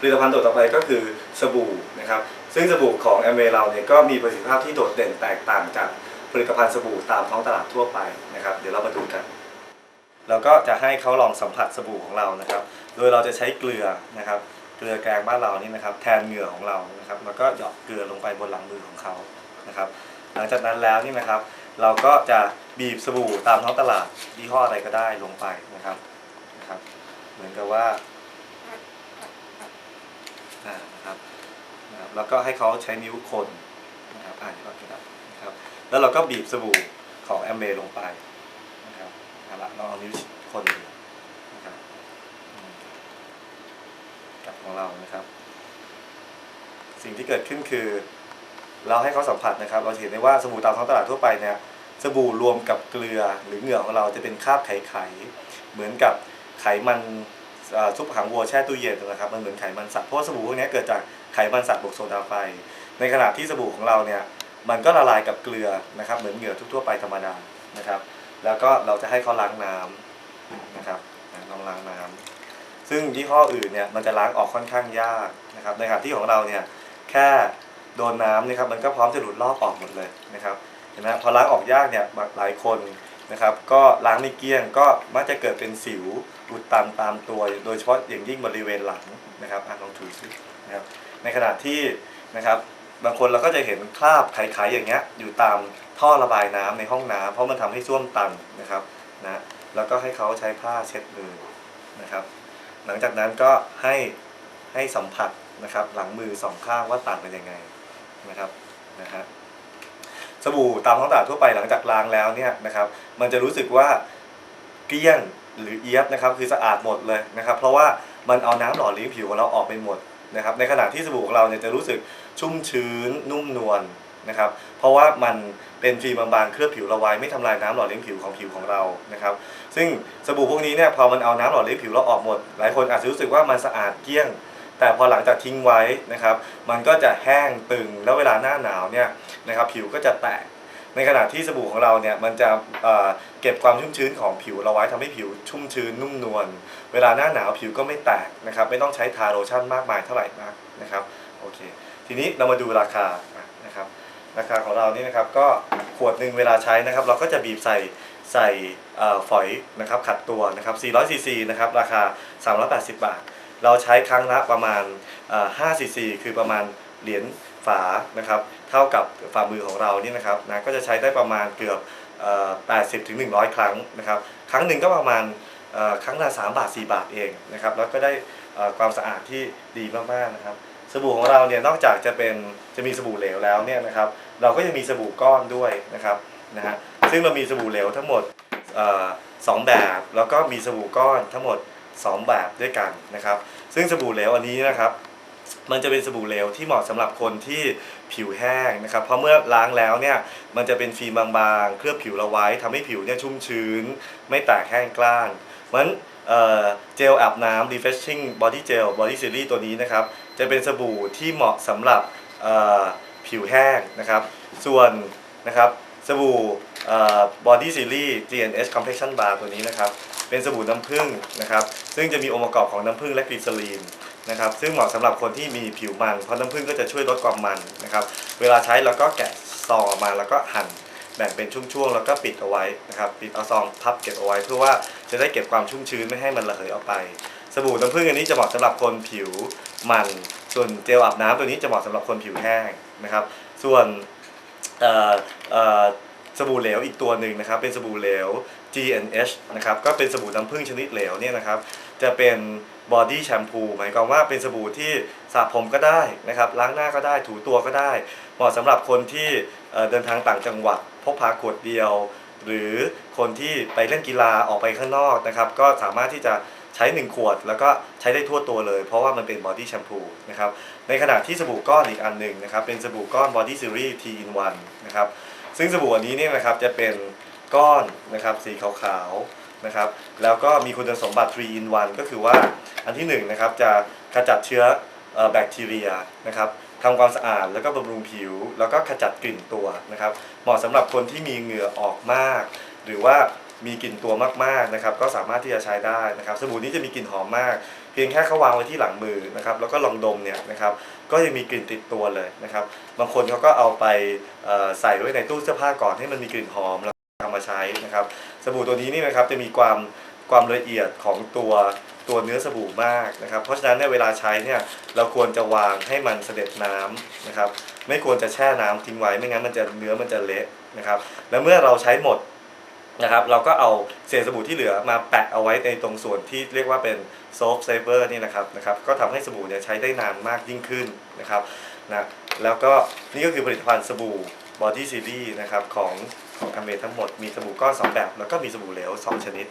ผลิตภัณฑ์ตัวต่อไปก็คือสบู่นะครับซึ่งสบู่ของแอมเวเราเนี่ยก็มีประสิทธิภาพที่โดดเด่นแตกต่างจากผลิตภัณฑ์สบู่ตามท้องตลาดทั่วไปนะครับ เดี๋ยวเรามาดูกันเราก็จะให้เขาลองสัมผัสสบู่ของเรานะครับ โดยเราจะใช้เกลือนะครับ เกลือแกงบ้านเรานี่นะครับ แทนเหงื่อของเรานะครับ แล้วก็หยอดเกลือลงไปบนหลังมือของเขานะครับ หลังจากนั้นแล้วนี่นะครับ เราก็จะบีบสบู่ตามท้องตลาดยี่ห้ออะไรก็ได้ลงไปนะครับนะครับ เหมือนกับว่า นะครับนะครับแล้วก็ให้เขาใช้นิ้วคนนะครับอ่านก่อนก็ได้นะครับแล้วเราก็บีบสบู่ของแอมเบลงไปนะครับเอาละเราเอานิ้วคนดูนะครับกับของเรานะครับ สิ่งที่เกิดขึ้นคือ เราให้เขาสัมผัสนะครับ เราเห็นได้ว่าสบู่ตามท้องตลาดทั่วไปเนี่ยสบู่รวมกับเกลือหรือเหงื่อของเราจะเป็นคราบไขๆเหมือนกับไขมัน ซุปหางวัวแช่ตู้เย็นนะครับมันเหมือนไขมันสัตว์เพราะสบู่พวกนี้เกิดจากไขมันสัตว์บวกโซดาไฟ ในขณะที่สบู่ของเราเนี่ยมันก็ละลายกับเกลือนะครับเหมือนเหงื่อทั่วไปธรรมดานะครับแล้วก็เราจะให้เขาล้างน้ำนะครับลองล้างน้ำซึ่งยี่ห้ออื่นเนี่ยมันจะล้างออกค่อนข้างยากนะครับในขณะที่ของเราเนี่ยแค่โดนน้ำนะครับมันก็พร้อมจะหลุดลอกออกหมดเลยนะครับเห็นไหมพอล้างออกยากเนี่ยหลายคน นะครับ ก็ล้างไม่เกลี้ยงก็มักจะเกิดเป็นสิวอุดตันตามตัว โดยเฉพาะอย่างยิ่งบริเวณหลังนะครับอะลองถูสินะครับ ในขณะที่นะครับบางคนเราก็จะเห็นคราบไขๆอย่างเงี้ยอยู่ตามท่อระบายน้ำในห้องน้ำเพราะมันทำให้ส้วมตันนะครับนะแล้วก็ให้เขาใช้ผ้าเช็ดมือนะครับ หลังจากนั้นก็ให้ให้สัมผัสนะครับหลังมือสองข้างว่าต่างกันยังไงนะครับนะฮะ สบู่ตามท้องตลาดทั่วไปหลังจากล้างแล้วเนี่ยนะครับ มันจะรู้สึกว่าเกลี้ยงหรือเอียบนะครับคือสะอาดหมดเลยนะครับ เพราะว่ามันเอาน้ำหล่อเลี้ยงผิวของเราออกไปหมดนะครับ ในขณะที่สบู่ของเราเนี่ยจะรู้สึกชุ่มชื้นนุ่มนวลนะครับ เพราะว่ามันเป็นฟิล์มบางๆเคลือบผิวเราไว้ไม่ทำลายน้ำหล่อเลี้ยงผิวของผิวของเรานะครับ ซึ่งสบู่พวกนี้เนี่ยพอมันเอาน้ำหล่อเลี้ยงผิวเราออกหมด หลายคนอาจจะรู้สึกว่ามันสะอาดเกลี้ยง แต่พอหลังจากทิ้งไว้นะครับ มันก็จะแห้งตึงแล้วเวลาหน้าหนาวเนี่ย นะครับผิวก็จะแตก ในขณะที่สบู่ของเราเนี่ยมันจะเเก็บความชุ่มชื้นของผิวเราไว้ทำให้ผิวชุ่มชื้นนุ่มนวลเวลาหน้าหนาวผิวก็ไม่แตกนะครับไม่ต้องใช้ทาโลชั่นมากมายเท่าไหร่นักนะครับโอเคทีนี้เรามาดูราคานะครับราคาของเรานี่นะครับก็ขวดหนึ่งเวลาใช้นะครับ เราก็จะบีบใส่ใส่เอ่อฝอยนะครับขัดตัวนะครับ 400 ซีซีนะครับ ราคา 380 บาท เราใช้ครั้งละประมาณ5ซีซี คือประมาณเหรียญ ฝานะครับเท่ากับฝ่ามือของเรานี่นะครับนะก็จะใช้ได้ประมาณเกือบ80ถึง100 ครั้งนะครับ ครั้งหนึ่งก็ประมาณครั้งละ3บาท 4 บาทเองนะครับแล้วก็ได้ความสะอาดที่ดีมากๆนะครับ สบู่ของเราเนี่ยนอกจากจะเป็นจะมีสบู่เหลวแล้วเนี่ยนะครับ เราก็ยังมีสบู่ก้อนด้วยนะครับนะฮะซึ่งเรามีสบู่เหลวทั้งหมดสองแบบ แล้วก็มีสบู่ก้อนทั้งหมด 2 แบบด้วยกันนะครับ ซึ่งสบู่เหลวอันนี้นะครับ มันจะเป็นสบู่เหลวที่เหมาะสำหรับคนที่ผิวแห้งนะครับ เพราะเมื่อล้างแล้วเนี่ยมันจะเป็นฟิล์มบางๆ เคลือบผิวเราไว้ทำให้ผิวเนี่ยชุ่มชื้น ไม่แตกแห้งกร้านเพราะฉะนั้นเจลอาบน้ำ refreshing body gel body series ตัวนี้นะครับ จะเป็นสบู่ที่เหมาะสำหรับผิวแห้งนะครับ ส่วนนะครับสบู่เอ่อ body series GNH complexion bar ตัวนี้นะครับ เป็นสบู่น้ำผึ้งนะครับ ซึ่งจะมีองค์ประกอบของน้ำผึ้งและกลีซอรีน นะครับซึ่งเหมาะสำหรับคนที่มีผิวมัน เพราะน้ำผึ้งก็จะช่วยลดความมันนะครับเวลาใช้เราก็แกะซองออกมาแล้วก็หั่นแบ่งเป็นช่วงๆแล้วก็ปิดเอาไว้นะครับปิดเอาซองพับเก็บเอาไว้ เพื่อว่าจะได้เก็บความชุ่มชื้นไม่ให้มันระเหยออกไป สบู่น้ำผึ้งอันนี้จะเหมาะสำหรับคนผิวมัน ส่วนเจลอาบน้ำตัวนี้จะเหมาะสำหรับคนผิวแห้งนะครับ ส่วนสบู่เหลวอีกตัวหนึ่งนะครับ เป็นสบู่เหลว GNH นะครับก็เป็นสบู่น้ำผึ้งชนิดเหลวเนี่ยนะครับจะเป็นบอดี้แชมพูหมายความว่าเป็นสบู่ที่สระผมก็ได้นะครับล้างหน้าก็ได้ถูตัวก็ได้ เหมาะสำหรับคนที่เดินทางต่างจังหวัดพกพาขวดเดียว หรือคนที่ไปเล่นกีฬาออกไปข้างนอกนะครับก็สามารถที่จะใช้ 1 ขวด แล้วก็ใช้ได้ทั่วตัวเลย เพราะว่ามันเป็นบอดี้แชมพูนะครับในขณะที่สบู่ก้อนอีกอันหนึ่งนะครับเป็นสบู่ก้อน Body Series T in 1นะครับซึ่งสบู่อันนี้เนี่ยนะครับจะเป็น ก้อนนะครับสีขาวๆนะครับ แล้วก็มีคุณสมบัติ 3 in 1 ก็คือว่าอันที่1นะครับจะขจัดเชื้อแบคทีเรียนะครับทำความสะอาดแล้วก็บำรุงผิว แล้วก็ขจัดกลิ่นตัวนะครับ เหมาะสำหรับคนที่มีเหงื่อออกมาก หรือว่ามีกลิ่นตัวมากๆนะครับ ก็สามารถที่จะใช้ได้นะครับ สบู่นี้จะมีกลิ่นหอมมาก เพียงแค่เขาวางไว้ที่หลังมือนะครับ แล้วก็ลองดมเนี่ยนะครับ ก็ยังมีกลิ่นติดตัวเลยนะครับ บางคนเขาก็เอาไปใส่ไว้ในตู้เสื้อผ้าก่อนให้มันมีกลิ่นหอม เอามาใช้นะครับ สบู่ตัวนี้นี่นะครับจะมีความความละเอียดของตัวตัวเนื้อสบู่มากนะครับ เพราะฉะนั้นเนี่ยเวลาใช้เนี่ยเราควรจะวางให้มันเสด็จน้ำนะครับ ไม่ควรจะแช่น้ำทิ้งไว้ไม่งั้นมันจะเนื้อมันจะเละนะครับ แล้วเมื่อเราใช้หมดนะครับ เราก็เอาเศษสบู่ที่เหลือมาแปะเอาไว้ในตรงส่วนที่เรียกว่าเป็นโซฟเซเวอร์นี่นะครับนะครับ ก็ทำให้สบู่เนี่ยใช้ได้นานมากยิ่งขึ้นนะครับนะแล้วก็นี่ก็คือผลิตภัณฑ์สบู่บอดี้ซีรีส์นะครับของ ของอเมทั้งหมดมีสบู่ก้อน2แบบ แล้วก็มีสบู่เหลว 2 ชนิด